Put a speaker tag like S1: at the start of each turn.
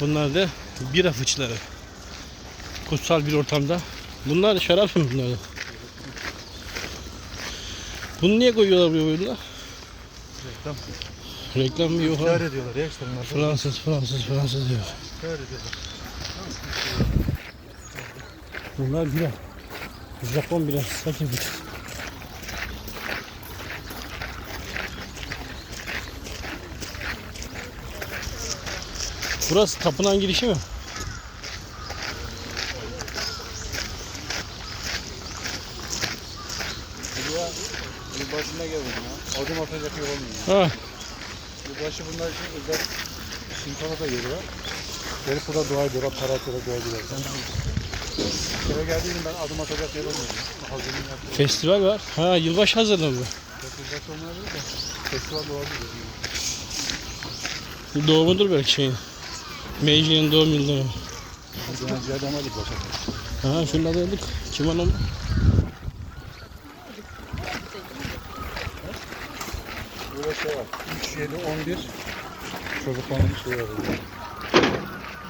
S1: Bunlar da bira fıçları. Kutsal bir ortamda. Bunlar şarap mı bunlar? Bunu niye koyuyorlar buraya böyle?
S2: Reklam.
S1: Reklam mı yok abi?
S2: ediyorlar ya işte bunlar.
S1: Fransız, Fransız, Fransız diyor.
S2: Kâr ediyorlar.
S1: Bunlar bira. Japon bira. Bakın bir. Burası tapınağın girişi mi?
S2: Buraya yılbaşına geldim ya. Adım atacak yer olmuyor.
S1: Ha.
S2: Yılbaşı bunlar için özel simfona da geliyorlar. Gelip burada dua ediyorlar, para atıyorlar, dua ediyorlar. Eve geldiğim ben adım atacak yer olmuyor. Hazırlığını.
S1: Festival var. Ha yılbaşı hazırlığı bu.
S2: Yılbaşı olmayabilir de. Festival olabilir.
S1: Doğumudur belki şeyin. Meiji doğum yıl dönümü.
S2: Ben ciğerden aldık başa.
S1: Ha şunu da aldık. Kim anam?
S2: Şey var. 3, 7, 11 çocukların şeyi var.